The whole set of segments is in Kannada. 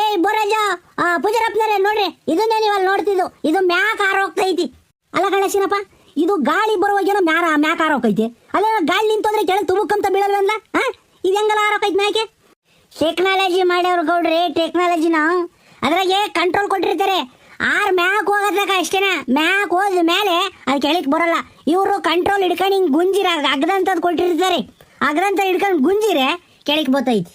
ಏಯ್, ಬೋರಾಜ, ಆ ಪೂಜಾರಪ್ಪನರೇ ನೋಡ್ರಿ, ಇದನ್ನೇ ನೀವಲ್ಲಿ ನೋಡ್ತಿದ್ದು. ಇದು ಮ್ಯಾಕ್ ಹಾರೋಗ್ತೈತಿ ಅಲ್ಲ ಗಣೇಶನಪ್ಪ ಇದು ಗಾಳಿ ಬರುವಾಗೇನೋ ಮ್ಯಾರ, ಮ್ಯಾಕ್ ಹಾರೋಕೈತಿ ಅಲ್ಲ, ಗಾಳಿ ನಿಂತಂದ್ರೆ ಕೆಳಗೆ ತುಮುಕಂತ ಬೀಳಲ್ವಲ್ಲ ಹಾ ಇದು ಹೆಂಗಲ್ಲ ಹಾರೋಕೈತಿ ಮ್ಯಾಕೆ? ಟೆಕ್ನಾಲಜಿ ಮಾಡ್ಯವ್ರು ಗೌಡ್ರಿ, ಟೆಕ್ನಾಲಜಿನ. ಅದ್ರಾಗೆ ಕಂಟ್ರೋಲ್ ಕೊಟ್ಟಿರ್ತಾರೆ. ಆರ್ ಮ್ಯಾಕ್ ಹೋಗೋದಾಗ ಅಷ್ಟೇನಾ, ಮ್ಯಾಕ್ ಹೋದ ಮೇಲೆ ಅದು ಕೆಳಕ್ ಬರಲ್ಲ. ಇವರು ಕಂಟ್ರೋಲ್ ಹಿಡ್ಕೊಂಡು ಹಿಂಗೆ ಗುಂಜಿರ, ಅಗ್ದಂತದ್ ಕೊಟ್ಟಿರ್ತಾರೆ. ಅಗ್ದಂತ ಹಿಡ್ಕೊಂಡು ಗುಂಜಿರೆ ಕೆಳಕ್ ಬತ್ತೈತಿ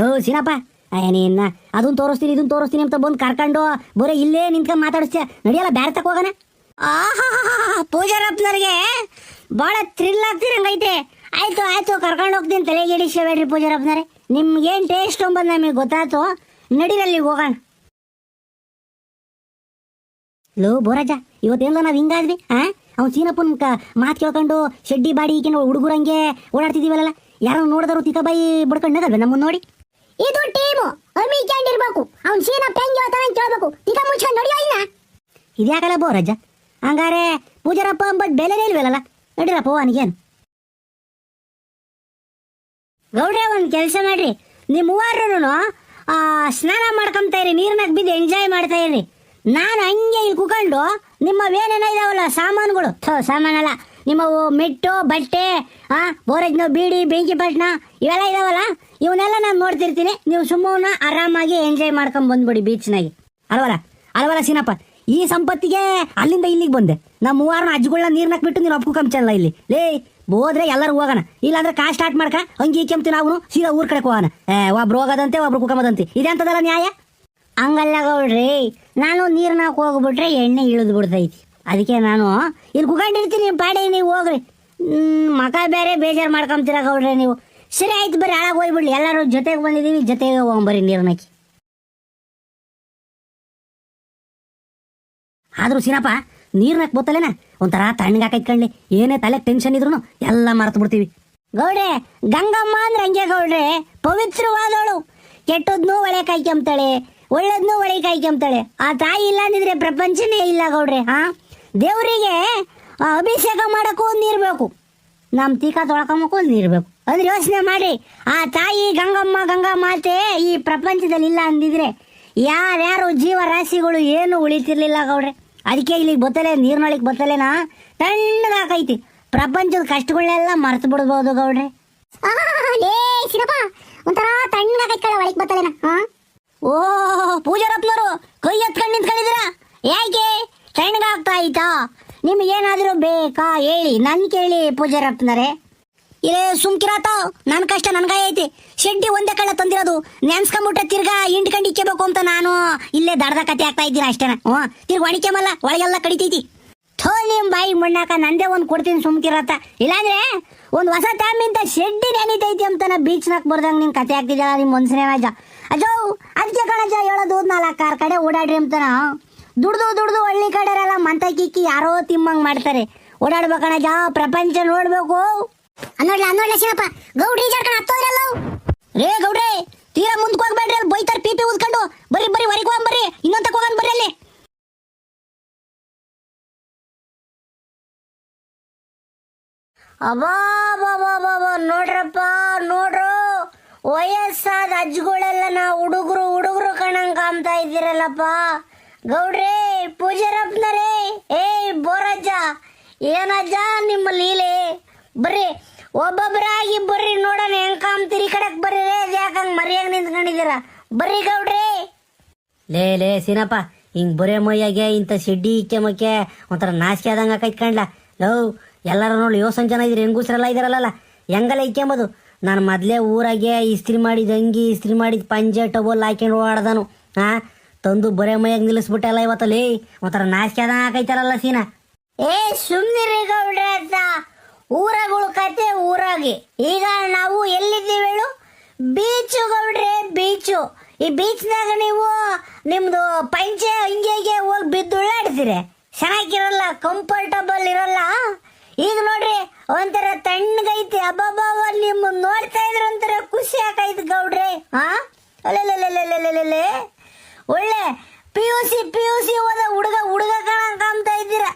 ಓ ಸಿನಪ್ಪ ಅದನ್ ಅದನ್ನ ತೋರಿಸ್ತೀನಿ ಇದನ್ನ ತೋರಿಸ್ತೀನಿ ಅಂತ ಬಂದು ಕರ್ಕೊಂಡು ಬರೀ ಇಲ್ಲೇ ನಿಂತ್ಕೊಂಡು ಮಾತಾಡಿಸ್ತೀಯ? ನಡಿಯಲ್ಲ ಬ್ಯಾರ ತಕ ಹೋಗೋಣ ಪೂಜಾರಪ್ಪನವ್ರಿಗೆ ಭಾಳ ಥ್ರಿಲ್ ಆಗ್ತಿರಂಗೈತೆ ಆಯ್ತು ಆಯ್ತು, ಕರ್ಕೊಂಡು ಹೋಗ್ತೀನಿ ತಲೆಗೆ ಹಿಡಿಸ್ಬೇಡ್ರಿ ಪೂಜಾರಪ್ಪನವ್ರೆ. ಏನ್ ಟೇಸ್ಟ್ ಅಂಬದು ನಮಗೆ ಗೊತ್ತಾಯ್ತು. ನಡಿರಲ್ಲಿ ಹೋಗೋಣ. ಲೋ, ಬೋರಾಜ, ಇವತ್ತೇನೋ ನಾವು ಹಿಂಗಾದ್ವಿ, ಆ? ಅವ್ನು ಸೀನಪ್ಪನ ಮಾತ್ ಕೇಳ್ಕೊಂಡು ಶೆಡ್ಡಿ ಬಾಡಿ ಈಗಿನ ಹುಡುಗರಂಗೆ ಓಡಾಡ್ತಿದೀವಲ್ಲ ಯಾರೋ ನೋಡಿದ್ರು ತಿಕ್ಕಬಾಯಿ ಬಡ್ಕೊಂಡು ನಮ್ಮನ್ನ ನೋಡಿ? ಇದು ಟೀಮ್. ಅಮಿ ಕ್ಯಾಂಡ್ ಇರಬೇಕು. ಅವ್ನು ಸೀನಾ ಪೆಂಗ್ ಹೇಳ್ತಾನೆ ಅಂತ ಕೇಳ್ಬೇಕು. ಈಗ ಮುಂಚೆ ನಡಿಯೋ ಇಲ್ಲ ಇದ್ಯಾಕಲ್ಲ ರಜ? ಹಂಗಾರೆ ಪೂಜಾರಪ್ಪ ಅಂಬದ್ ಬೆಲೆನೇ ಇಲ್ವಲ್ಲ ನಡಿರಪ್ಪ ಅವನಿಗೇನು ಗೌಡ್ರೆ, ಒಂದು ಕೆಲಸ ಮಾಡ್ರಿ. ನಿಮ್ಮ ಮೂವರು ಸ್ನಾನ ಮಾಡ್ಕೊಂತ ಇರಿ. ನೀರ್ನಾಗ ಬಿದ್ದು ಎಂಜಾಯ್ ಮಾಡ್ತಾ ಇರಿ ನಾನು ಹಂಗೆ ಇಲ್ಲಿ ಕುಕೊಂಡು ನಿಮ್ಮ ಇದಾವಲ್ಲ, ಸಾಮಾನುಗಳು. ಥೋ, ಸಾಮಾನಲ್ಲ. ನಿಮ್ಮವು ಮೆಟ್ಟು, ಬಟ್ಟೆ, ಆ, ಬೋರಜ್ನ, ಬೀಡಿ, ಬೆಂಕಿ ಪಟ್ನ, ಇವೆಲ್ಲ ಇದಾವಲ್ಲ? ಇವನ್ನೆಲ್ಲ ನಾನು ನೋಡ್ತಿರ್ತೀನಿ. ನೀವು ಸುಮ್ಮನ ಆರಾಮಾಗಿ ಎಂಜಾಯ್ ಮಾಡ್ಕೊಂಡ್ ಬಂದ್ಬಿಡಿ ಬೀಚ್ನಾಗೆ. ಅಲ್ವಲ್ಲ? ಅಲ್ವಲ್ಲ ಸೀನಪ್ಪ? ಈ ಸಂಪತ್ತಿಗೆ ಅಲ್ಲಿಂದ ಇಲ್ಲಿಗೆ ಬಂದೆ. ನಮ್ಮ ಮೂವಾರನ ಅಜ್ಗಳನ್ನ ನೀರ್ನಕ್ ಬಿಟ್ಟು ನೀನು ಒಪ್ಕೊಂಬಲ್ಲ ಇಲ್ಲಿ. ಲೇ, ಹೋದ್ರೆ ಎಲ್ಲರೂ ಹೋಗೋಣ. ಇಲ್ಲಾಂದ್ರೆ ಕಾ ಸ್ಟಾರ್ಟ್ ಮಾಡ್ಕ, ಹಂಗೆ ಕೆಮ್ತಿ ನಾವು ಸೀದಾ ಊರ್ ಕಡೆ ಹೋಗೋಣ. ಒಬ್ರು ಹೋಗೋದಂತೆ, ಒಬ್ರು ಕುಕಮದಂತೆ ಇದೆಂತದಲ್ಲ ನ್ಯಾಯ? ಹಂಗಲ್ಲ ಗೌಡ್ರಿ, ನಾನು ನೀರ್ನಾಗ ಹೋಗ್ಬಿಟ್ರೆ ಎಣ್ಣೆ ಇಳಿದು ಬಿಡ್ತೈತಿ. ಅದಕ್ಕೆ ನಾನು, ಇಲ್ಲಿ ಕುಕೊಂಡಿರ್ತೀನಿ ಪಾಡಿ ನೀವು ಹೋಗ್ರಿ. ಮಕ ಬೇರೆ ಬೇಜಾರು ಮಾಡ್ಕೊಂತೀರ ಗೌಡ್ರಿ ನೀವು. ಸರಿ ಆಯ್ತು ಬರ್ರಿ, ಹಾಳಾಗಿ ಹೋಗ್ಬಿಡ್ಲಿ. ಎಲ್ಲರೂ ಜೊತೆಗೆ ಬಂದಿದ್ದೀವಿ ಜೊತೆಗೆ ಹೋಗ್ಬರ್ರಿ ನೀರ್ನಾಕಿ ಆದ್ರೂ ಸಿನಪ್ಪ ನೀರ್ನಾಕ್ ಬೋತಲೇನ ಒಂಥರ ತಣ್ಣಗಾಕೈತ್ ಕಣ್ಲಿ. ಏನೇ ತಲೆ ಟೆನ್ಷನ್ ಇದ್ರು ಎಲ್ಲ ಮರ್ತು ಬಿಡ್ತೀವಿ. ಗೌಡ್ರೆ, ಗಂಗಮ್ಮ ಅಂದ್ರೆ ಹಂಗೆ ಗೌಡ್ರೆ. ಪವಿತ್ರವಾದವಳು. ಕೆಟ್ಟದ್ನು ಒಳೆ ಕಾಯ್ಕೊಂಬ್ತಾಳೆ ಒಳ್ಳೇದ್ನು ಒಳೆ ಕಾಯ್ಕೊಂಬ್ತಾಳೆ ಆ ತಾಯಿ ಇಲ್ಲ ಅಂದಿದ್ರೆ ಪ್ರಪಂಚನೇ ಇಲ್ಲ ಗೌಡ್ರೆ ಹಾ ದೇವರಿಗೆ ಅಭಿಷೇಕ ಮಾಡಕ್ಕೂ ಒಂದು ನೀರ್ ಬೇಕು. ನಮ್ಮ ತೀಕ ತೊಳ್ಕೊಂಬಕ್ಕೂ ಒಂದು ನೀರ್ ಬೇಕು. ಅಂದ್ರೆ ಯೋಚನೆ ಮಾಡಿ ಆ ತಾಯಿ ಗಂಗಮ್ಮ ಗಂಗಾ ಮಾತೆ ಈ ಪ್ರಪಂಚದಲ್ಲಿ ಇಲ್ಲ ಅಂದಿದ್ರೆ ಯಾರ್ಯಾರು ಜೀವರಾಶಿಗಳು ಏನು ಉಳಿತಿರ್ಲಿಲ್ಲ ಗೌಡ್ರೆ? ಅದಕ್ಕೆ ಇಲ್ಲಿಗೆ ಬತ್ತಲೆ ನೀರ್ನೊಳಗೆ ಬತ್ತಲೆನಾ? ತಣ್ಣಗಾಕೈತಿ. ಪ್ರಪಂಚದ ಕಷ್ಟಗಳನ್ನೆಲ್ಲ ಮರ್ತು ಬಿಡ್ಬೋದು ಗೌಡ್ರೆ ಒಂಥರ ತಣ್ಣಗಾಕೈತಿ ಒಳಗೆ ಬತ್ತಲೆನ ಓ ಪೂಜಾರತ್ನರು ಕೈ ಎತ್ಕೊಂಡು ನಿಂತ್ಕೊಂಡಿದ್ದೀರಾ? ಯಾಕೆ? ತಣ್ಣಗಾಗ್ತಾ ಆಯ್ತಾ ನಿಮ್ಗೇನಾದ್ರೂ ಬೇಕಾ ಹೇಳಿ ನನ್ ಕೇಳಿ ಪೂಜಾರಪ್ಪನರೇ ಇರೇ ಸುಮ್ಕಿರಾತ ನನ್ ಕಷ್ಟ ನನ್ಗಾಯ ಐತಿ. ಶೆಡ್ಡಿ ಒಂದೇ ಕಳ್ಳ ತಂದಿರೋದು. ನೆನ್ಸ್ಕೊಂಬಿಟ್ರೆ ತಿರ್ಗಾ ಹಿಂಡ್ಕಂಡು ಇಕ್ಕಬೇಕು ಅಂತ ನಾನು. ಇಲ್ಲೇ ದಡ್ದ ಕತೆ ಆಗ್ತಾ ಇದ್ದೀನಿ ಅಷ್ಟೇನ? ಹ್ಞೂ, ತಿರ್ಗ ಒಣಿಕೆಮಲ್ಲ ಒಳಗೆಲ್ಲ ಕಡಿತೈತಿ. ಥೋ, ನಿಮ್ ಬಾಯಿ ಮಣ್ಣಾಕ ನಂದೇ ಒಂದ್ ಕೊಡ್ತೀನಿ ಸುಮ್ಕಿರತ್ತ ಇಲ್ಲಾಂದ್ರೆ ಒಂದು ಹೊಸ ಟ್ಯಾಮಿಂದ ಶೆಡ್ಡಿ ನೆನಿತೈತಿ ಅಂತ ಬೀಚ್ನಾಗ ಬರ್ದಂಗ ನಿನ್ ಕತೆ ಆಗ್ತಿದ್ಯಲ್ಲ ನಿಮ್ ಮನ್ಸನೇ ಅಜ್ಜ ಅಜೋ ಅದಕ್ಕೆ ಕಣಜ್ಜ ಹೇಳೋದು ಕಾರ್ ಕಡೆ ಓಡಾಡ್ರಿ ಅಂತನ. ದುಡ್ದು ದುಡ್ದು ಹಳ್ಳಿ ಕಡೆ ಮಂತ ಕಿಕ್ಕಿ ಯಾರೋ ತಿಮ್ಮಂಗ್ ಮಾಡ್ತಾರೆ. ಜಾ ಪ್ರಪಂಚ ನೋಡ್ಬೇಕು. ಅನ್ನೋಡ್ಲ ಅನ್ನೋಡ್ಲ ಶಿವಪ್ಪ. ಗೌಡ್ರಿ ಜಡ್ಕಣ ಹತ್ತೋದ್ರಲ್ಲ? ರೇ ಗೌಡ್ರೆ, ತೀರಾ ಮುಂದಕ್ಕೆ ಹೋಗ್ಬೇಡ್ರಿ, ಅಲ್ಲಿ ಬೈತಾರ ಪೀಪಿ ಉದ್ಕೊಂಡು. ಬರ್ರಿ ಬರ್ರಿ, ಹೊರಗೆ ಹೋಗ್ ಬರ್ರಿ ಇನ್ನೊಂದ್ ಹೋಗನ್ ಬರ್ರಿ ಅಲ್ಲಿ. ಅಬಾಬಾಬಾಬಾಬ ನೋಡ್ರಪ್ಪ, ನೋಡ್ರು. ವಯಸ್ಸಾದ ಅಜ್ಜಗಳೆಲ್ಲ ನಾ ಹುಡುಗರು ಹುಡುಗರು ಕಣಂಗ್ ಕಾಣ್ತಾ ಇದ್ದೀರಲ್ಲಪ್ಪ. ಗೌಡ್ರಿ, ಪೂಜಾರಪ್ಪನರೇ, ಏಯ್ ಬೋರಜ್ಜ, ಏನಜ್ಜ ನಿಮ್ಮ ಲೀಲೆ? ಬರ್ರಿ ಒಬ್ಬೊಬ್ಬರಾಗಿ ಬರ್ರಿ ನೋಡೋಣ ಹೆಂಗ್ ಕಾಮ್ತೀರಿ ಕಡೆಕ್ ಬರ್ರಿ. ಯಾಕಂಗ್ ಮರ್ಯಾಗ ನಿಂತ್ಕೊಂಡಿದ್ದೀರ? ಬರ್ರಿ ಗೌಡ್ರಿ. ಲೇ ಲೇ, ಸೀನಪ್ಪ, ಹಿಂಗ್ ಬರೇ ಮೈಯಾಗೆ ಇಂಥ ಶೆಡ್ಡಿ ಮಕ್ಕೆ ಒಂಥರ ನಾಚಿಕೆ ಆದಂಗ ಆಕೈತ್ ಲವ್ ಎಲ್ಲಾರ ನೋಡಿ ಯೋಸನ್ ಜನ ಇದ್ರಿ ಹೆಂಗೂಸ್ರೆಲ್ಲ ಇದಾರಲ್ಲ ಹೆಂಗಲ್ಲ ಇಕ್ಕೆಂಬುದು ನಾನು ಮೊದ್ಲೇ ಊರಾಗೆ ಇಸ್ತ್ರಿ ಮಾಡಿದ ಅಂಗಿ, ಇಸ್ತ್ರಿ ಮಾಡಿದ ಪಂಜೆ, ಟಬೋಲ್ ಹಾಕೊಂಡು ಓಡಾಡ್ದನು. ಹಾ ತಂದು ಬರೇ ಮೈಯಾಗ ನಿಲ್ಲಿಸ್ಬಿಟ್ಟಲ್ಲ ಇವತ್ತಲ್ಲಿ ಒಂಥರ ನಾಚಿಕೆ ಆದಂಗ ಕೈತಾರಲ್ಲ ಸೀನಾ. ಏ, ಸುಮ್ನಿರಿ ಗೌಡ್ರೆ ಊರಗಳು ಕತೆ ಊರಾಗಿ. ಈಗ ನಾವು ಎಲ್ಲಿದ್ದೀವಿ ಹೇಳು? ಬೀಚು ಗೌಡ್ರೆ, ಬೀಚು. ಈ ಬೀಚ್ನಾಗ ನೀವು ನಿಮ್ದು ಪಂಚೆ ಹಿಂಗೆ ಹೋಗಿ ಬಿದ್ದು ಉಳ್ಳಾಡ್ತೀರಿ ಚೆನ್ನಾಗಿರಲ್ಲ ಕಂಫರ್ಟಬಲ್ ಇರಲ್ಲ. ಈಗ ನೋಡ್ರಿ, ಒಂಥರ ತಣ್ಣಗೈತಿ ಅಬ್ಬಬ್ಬ ನಿಮ್ಮ ನೋಡ್ತಾ ಇದ್ರ ಒಂಥರ ಖುಷಿ ಆಕೈತಿ ಗೌಡ್ರೆ. ಹಾ ಒಳ್ಳೆ P U C P U C ಹೋದ ಹುಡುಗ ಹುಡುಗ ಕಣ ಕಾಣ್ತಾ ಇದ್ದೀರಾ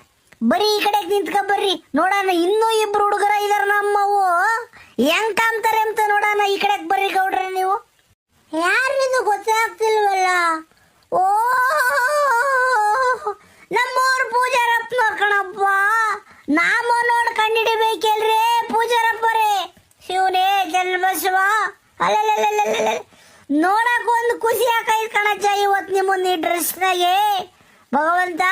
ಬರೀ ಈ ಕಡೆ ನಿಂತ್ಕ ಬರ್ರಿ. ನೋಡಣ, ಇನ್ನೂ ಇಬ್ರು ಹುಡುಗರ ಇದಾರ ನಮ್ಮವು. ಹೆಂಗ್ ಕಾಣ್ತಾರೆ ಅಂತ ನೋಡೋಣ, ಈ ಕಡೆ ಬರ್ರಿ ಗೌಡ್ರೆ ನೀವು. ಯಾರಿದು ಗೊತ್ತಾಗ್ತಿಲ್ವಲ್ಲ ಓ, ನಮ್ಮವ್ರ ಪೂಜಾರಪ್ಪ ನೋಡ್ಕಣಪ್ಪ ನಾವು ನೋಡ್ಕಂಡಿಡಬೇಕಲ್ರಿ ಪೂಜಾರಪ್ಪರೇ. ಶಿವನೇ ಜನ್ಮಶಿವ ಅಲ್ಲ ನೋಡಕ್ ಒಂದು ಖುಷಿ ಹಾಕೈತ್ ಕಣಜ್ಜ ಇವತ್ತು ನಿಮ್ಮ ಈ ಡ್ರೆಸ್ನಾಗೆ ಭಗವಂತ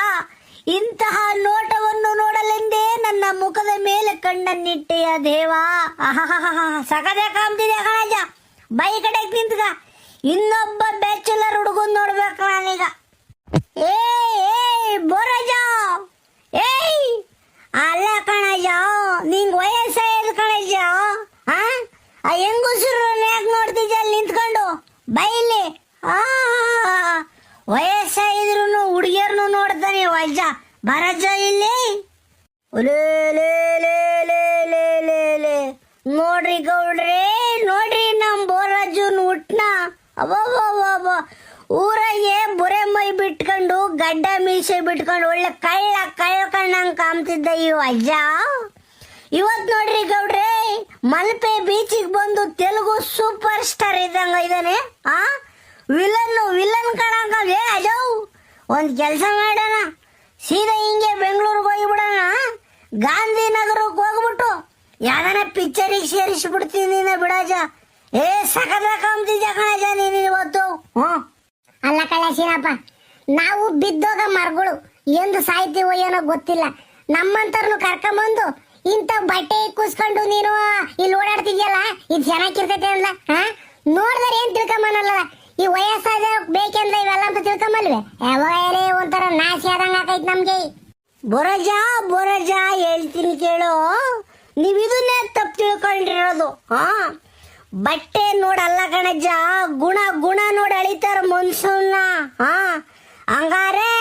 ಇಂತಹ ನೋಟವನ್ನು ನೋಡಲೆಂದೇ ನನ್ನ ಮುಖದ ಮೇಲೆ ಕಣ್ಣನ್ನಿಟ್ಟೆಯ ದೇವಾ. ಸಕದೆ ಕಾಮ್ತಿದೆ ಕಾಜ ಬೈ ಕಡೆ ನಿಂತ್ಗ. ಇನ್ನೊಬ್ಬ ಬ್ಯಾಚುಲರ್ ಹುಡುಗನ್ ನೋಡ್ಬೇಕು ನಾನೀಗ. ಏ ಬೋರಜ ಏಯ್, ಅಲ್ಲ ಕಣಜ ನಿಂಗ್ ವಯಸ್ಸಾಯ್ತು ಕಣಜ ಆ ಹೆಂಗುಸರು ಯಾಕೆ ನೋಡ್ತಿದ್ದೆ ಅಲ್ಲಿ ನಿಂತ್ಕೊಂಡು? ಬೈಲಿ. ವಜ್ಜ ಬರಜ ಇಲ್ಲಿ. ಲೇ. ನೋಡ್ರಿ ಗೌಡ್ರಿ, ನೋಡ್ರಿ ನಮ್ ಹುಟ್ನ. ಅಬ್ಬಬ್ಬಬ್ಬ ಊರಾಗೆ ಬೊರೆ ಮೈ ಬಿಟ್ಕೊಂಡು, ಗಡ್ಡ ಮೀಸೆ ಬಿಟ್ಕೊಂಡು, ಒಳ್ಳೆ ಕಳ್ಳ ಕಳ್ಳ ಕಣ್ಣಂಗ್ ಕಾಮ್ತಿದ್ದ ಈ ಅಜ್ಜ. ಇವತ್ ನೋಡ್ರಿ ಗೌಡ್ರಿ, ಮಲ್ಪೆ ಬೀಚಿಗೆ ಬಂದು ತೆಲುಗು ಸೂಪರ್ ಸ್ಟಾರ್ ಇದ್ದಂಗ ಇದಾನೆ. ಆ? ವಿಲನ್ ವಿಲನ್ ಕಣಂಗ. ಏ ಅಜವ್ ಒಂದ್ ಕೆಲಸ ಮಾಡೋಣ. ಸೀದಾ ಹಿಂಗೆ ಬೆಂಗಳೂರಿಗೆ ಹೋಗಿಬಿಡೋಣ. ಗಾಂಧಿನಗರಕ್ಕೆ ಹೋಗ್ಬಿಟ್ಟು ಯಾವ್ದಾನ ಪಿಕ್ಚರಿಗೆ ಸೇರಿಸ್ಬಿಡ್ತೀನಿ ನೀನು ಬಿಡಾಜ. ಏ ಸಕದ ಕಾಮ್ತಿದ್ಯ ನೀನು ಇವತ್ತು. ಹ್ಞೂ. ಅಲ್ಲ ಕಳಸಿನಪ್ಪ ನಾವು ಬಿದ್ದೋಗ ಮರಗಳು. ಎಂದು ಸಾಯ್ತೀವೋ ಏನೋ ಗೊತ್ತಿಲ್ಲ. ನಮ್ಮಂತರ್ನು ಕರ್ಕೊಂಬಂದು ಇಂಥ ಬಟ್ಟೆ ಕೂಸ್ಕೊಂಡು ನೀನು ಇಲ್ಲಿ ಓಡಾಡ್ತಿದ್ಯಲ್ಲ, ಇದು ಚೆನ್ನಾಗಿರ್ತೈತೆ ಅಲ್ಲ ಹಾ? ನೋಡಿದ್ರೆ ಏನು ತಿಳ್ಕೊಂಬನಲ್ಲ? ಈ ವಯಸ್ಸಾದ ಬೇಕೆಂದ್ರೆ ಇವೆಲ್ಲ ಅಂತ ತಿಳ್ಕೊಂಬಲ್ವೆ ಯಾವಾಗ ಒಂಥರ ನಾಶಿ ಆದಂಗ ಆಕೈತ್ ನಮ್ಗೆ. ಬೊರಜ ಬೊರಜ, ಹೇಳ್ತೀನಿ ಕೇಳು. ನೀವ್ ಇದನ್ನೇ ತಪ್ಪು ತಿಳ್ಕೊಂಡಿರೋದು, ಹಾ? ಬಟ್ಟೆ ನೋಡಲ್ಲ ಕಣಜ್ಜ, ಗುಣ ಗುಣ ನೋಡಿ ಅಳಿತಾರ ಮನ್ಸನ್ನ ಹಾ? ಹಂಗಾರೆ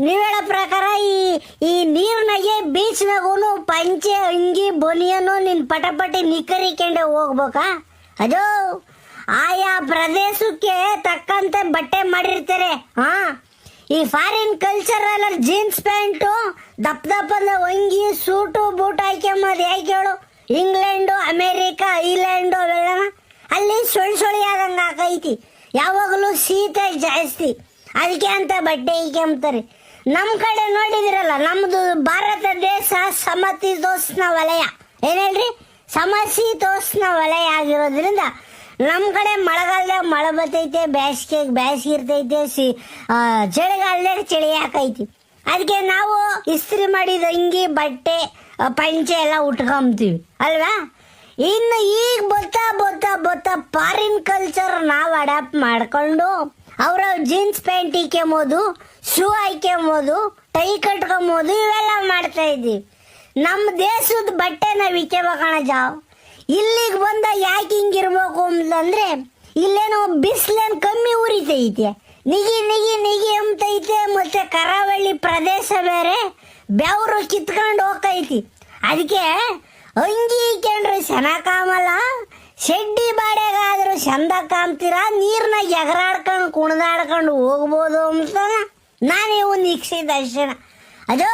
ನೀವ್ ಹೇಳೋ ಪ್ರಕಾರ ಈ ಈ ನೀರ್ನಾಗೆ ಬೀಚ್ನಾಗೂ ಪಂಚೆ ಅಂಗಿ ಬೊನಿಯನ್ನು ನಿನ್ ಪಟಪಟಿ ನಿಕ್ಕರಿಕೊಂಡೆ ಹೋಗ್ಬೇಕಾ? ಅದು ಆಯಾ ಪ್ರದೇಶಕ್ಕೆ ತಕ್ಕಂತೆ ಬಟ್ಟೆ ಮಾಡಿರ್ತಾರೆ. ಹಾ? ಈ ಫಾರಿನ್ ಕಲ್ಚರ್ ಅಲ್ಲ ಜೀನ್ಸ್ ಪ್ಯಾಂಟು ದಪ್ಪ ದಪ್ಪದ ಒಂಗಿ ಸೂಟು, ಬೂಟ್ ಹಾಕ್ಯಂಬದು ಯಾಕೆ ಹೇಳು? ಇಂಗ್ಲೆಂಡು ಅಮೇರಿಕಾ ಐಲ್ಯಾಂಡು ಅವೆಲ್ಲ ಅಲ್ಲಿ ಸುಳ್ ಸುಳಿ ಆದಂಗೆ ಹಾಕೈತಿ ಯಾವಾಗಲೂ ಶೀತ ಜಾಸ್ತಿ. ಅದಕ್ಕೆ ಅಂತ ಬಟ್ಟೆ ಹಾಕ್ಯಂಬ್ತಾರೆ ನಮ್ಮ ಕಡೆ ನೋಡಿದಿರಲ್ಲ ನಮ್ಮದು ಭಾರತ ದೇಶ ಸಮತೀತೋಷ್ಣ ವಲಯ. ಏನ್ ಹೇಳ್ರಿ? ಸಮಶೀತೋಷ್ಣ ವಲಯ ಆಗಿರೋದ್ರಿಂದ ನಮ್ಮ ಕಡೆ ಮಳೆಗಾಲದಾಗ ಮಳೆ ಬರ್ತೈತೆ, ಬೇಸಿಗೆ ಬೇಸಿಗೆ ಇರ್ತೈತೆ, ಸಿ ಚಳಿಗಾಲದಾಗ ಚಳಿ ಹಾಕೈತಿ ಅದಕ್ಕೆ ನಾವು ಇಸ್ತ್ರಿ ಮಾಡಿದ ಅಂಗಿ, ಬಟ್ಟೆ ಪಂಚೆ ಎಲ್ಲ ಉಟ್ಕೊಂಬ್ತೀವಿ ಅಲ್ವಾ? ಇನ್ನು ಈಗ ಬತ್ತಾ ಬತ್ತಾ ಬತ್ತಾ ಫಾರಿನ್ ಕಲ್ಚರ್ ನಾವು ಅಡಾಪ್ಟ್ ಮಾಡ್ಕೊಂಡು, ಅವ್ರ ಜೀನ್ಸ್ ಪ್ಯಾಂಟ್ ಇಕ್ಕೊಂಬೋದು ಶೂ ಹಾಕ್ಕೊಂಬೋದು ಟೈ ಕಟ್ಕೊಂಬೋದು ಇವೆಲ್ಲ ಮಾಡ್ತಾ ಇದ್ದೀವಿ. ನಮ್ಮ ದೇಶದ ಬಟ್ಟೆ ನಾವು ಇಕ್ಕೋಬೇಕಣ ಜಾವ್. ಇಲ್ಲಿಗೆ ಬಂದ ಯಾಕೆ ಹಿಂಗಿರ್ಬೇಕು ಅಂತಂದ್ರೆ, ಇಲ್ಲೇನೋ ಬಿಸಿಲೇನು ಕಮ್ಮಿ ಉರಿತೈತೆ ನಿಗಿ ನಿಗಿ ನಿಗಿ ಎಂತೈತೆ ಮತ್ತೆ ಕರಾವಳಿ ಪ್ರದೇಶ ಬೇರೆ, ಬೆವರು ಕಿತ್ಕೊಂಡು ಹೋಗ್ತೈತಿ. ಅದಕ್ಕೆ ಅಂಗಿ ಇಕ್ಕೊಂಡ್ರೆ ಸೆನ ಕಾಮಲ್ಲ, ಶೆಡ್ಡಿ ಬಾಡೆಗಾದ್ರೂ ಚಂದ ಕಾಮ್ತೀರ ನೀರ್ನಾಗ ಎಗರಾಡ್ಕೊಂಡು ಕುಣಿದಾಡ್ಕೊಂಡು ಹೋಗ್ಬೋದು ಅಂತ ನಾನು ಒಂದು ನಿಕ್ಷಿ ದರ್ಶನ ಅದು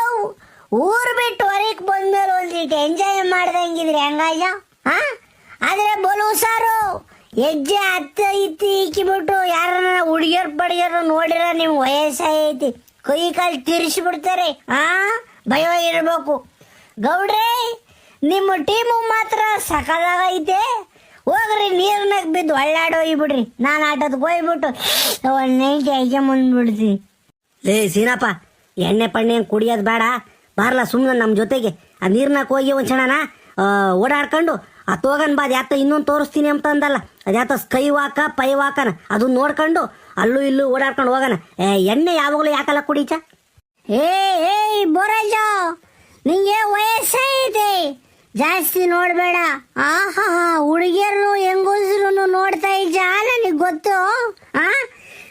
ಊರು ಬಿಟ್ಟು ಹೊರಗೆ ಬಂದ್ಮೇಲೆ ಒಂದಿಟ್ಟು ಎಂಜಾಯ್ ಮಾಡ್ದಂಗಿದ್ರೆ ಹಂಗಾಜ ಹಾ ಆದ್ರೆ ಬಲು ಸಾರು ಹೆಜ್ಜೆ ಹತ್ತ ಇತ್ತಿ ಇಕ್ಕಿಬಿಟ್ಟು ಯಾರನ್ನ ಹುಡುಗಿಯರ್ ಪಡಿಯರು ನೋಡಿರ ನಿಮ್ ವಯಸ್ಸಾಗೈತಿ ಕೈ ಕಾಲು ತಿರ್ಸಿಬಿಡ್ತಾರೆ ಆ? ಭಯ ಇರಬೇಕು. ಗೌಡ್ರೆ ನಿಮ್ಮ ಟೀಮು ಮಾತ್ರ ಸಕಲಾಗೈತೆ ಹೋಗ್ರಿ ನೀರ್ನಾಗ ಬಿದ್ದು ಒಳ್ಳಾಡ್ ಹೋಗ್ಬಿಡ್ರಿ. ನಾನು ಆಟೋದಕ್ಕೆ ಹೋಗ್ಬಿಟ್ಟು ನೈಂಟಿ ಐಕೆ ಮುಂದ್ಬಿಡ್ತೀನಿ. ಲೇ ಸೀನಪ್ಪ ಎಣ್ಣೆ ಪಣ್ಣೆ ಕುಡಿಯೋದು ಬೇಡ. ಬಾರ್ಲ ಸುಮ್ಮನೆ ನಮ್ಮ ಜೊತೆಗೆ. ಆ ನೀರ್ನಾಗ ಹೋಗಿ ಆ, ಓಡಾಡ್ಕೊಂಡು, ಆ ತೋಗನ್ ಬಾದ್ ಯಾತ ಇನ್ನೊಂದು ತೋರಿಸ್ತೀನಿ ಅಂತ ಅಂದಲ್ಲ. ಅದ್ಯಾತ ಸ್ಕೈ ವಾಕ ಪೈ ವಾಕನ ಅದು ನೋಡ್ಕೊಂಡು ಅಲ್ಲೂ ಇಲ್ಲೂ ಓಡಾಡ್ಕೊಂಡು ಹೋಗೋಣ ಏ, ಎಣ್ಣೆ ಯಾವಾಗಲೂ ಯಾಕಲ್ಲ ಕುಡೀಚ ಏ ಏಯ್ ಬೋರಾಜ ನಿಂಗೆ ವಯಸ್ಸೈತೆ ಜಾಸ್ತಿ ನೋಡ್ಬೇಡ. ಆಹಾ ಹುಡುಗಿಯರು ಹೆಂಗಸರು ನೋಡ್ತಾ ಇದ್ದ ನನಗೆ ಗೊತ್ತು? ಆ?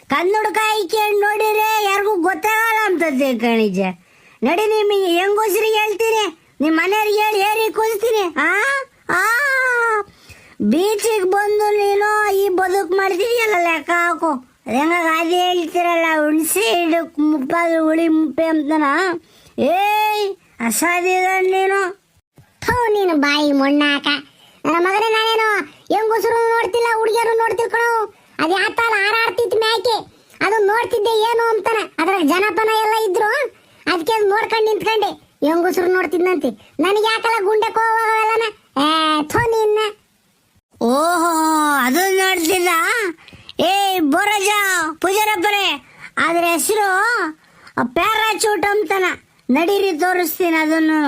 ಕನ್ನಡಕಾಯಿ ಕೇಳಿ ನೋಡಿದ್ರೆ ಯಾರಿಗೂ ಗೊತ್ತಾಗಲ್ಲ ಅಂತದ್ದೆ ಕಣಿಜ. ನಡಿ ನಿಮಗೆ ಹೆಂಗಸರಿಗೆ ಹೇಳ್ತೀನಿ. ನಿಮ್ಮ ಮನೆಯವ್ರಿಗೆ ಹೇಳಿ, ಏರಿ ಕೂಸ್ತೀನಿ ಆ? ಆ? ಬೀಚಿಗೆ ಬಂದು ನೀನು ಈ ಬದುಕು ಮಾಡ್ತಿದ್ಯಲ್ಲ ಲೆಕ್ಕ ಹಾಕು. ಹೆಂಗ ಅದೇ ಹೇಳ್ತಿರಲ್ಲ, ಹುಣಸೆ ಹಿಡಕ್ ಮುಪ್ಪಾದ್ರೆ ಉಳಿ ಮುಪ್ಪೆ ಅಂತನ? ಏಯ್, ಅಸಾಧ್ಯ ನೀನು. ಹೌ ನೀನು ಬಾಯಿ ಮೊಣ್ಣಾಕ. ನನ್ನ ಮಗನೇ ನಾನೇನು ಹೆಂಗಸರು ನೋಡ್ತಿಲ್ಲ, ಹುಡುಗಿಯರು ನೋಡ್ತಿರ್ಕಣು ಅದು ಯಾತಾಲ ಹಾರಾಡ್ತಿತ್ತು ಮ್ಯಾಕೆ? ಅದು ನೋಡ್ತಿದ್ದೆ ಏನು ಅಂತಾನೆ? ಅದ್ರ ಜನಪನ ಎಲ್ಲ ಇದ್ರು. ಅದಕ್ಕೆ ನೋಡ್ಕೊಂಡು ನಿಂತ್ಕೊಂಡೆ. ಹೆಂಗುಸ್ರು ನೋಡ್ತಿದ್ನಂತೆ ನನಗೆ ಯಾಕಲ್ಲ ಗುಂಡೆ ಕೋವಲ್ಲನ ಥೋ ನಿನ್ನ. ಓಹೋ, ಅದು ನೋಡ್ತಿದ್ದ? ಏ ಬೋರಜ ಬರೆ ಅದ್ರ ಹೆಸರು ಪ್ಯಾರಾಚೂಟ್ ಅಂತನ. ನಡೀರಿ, ತೋರಿಸ್ತೀನಿ ಅದನ್ನು.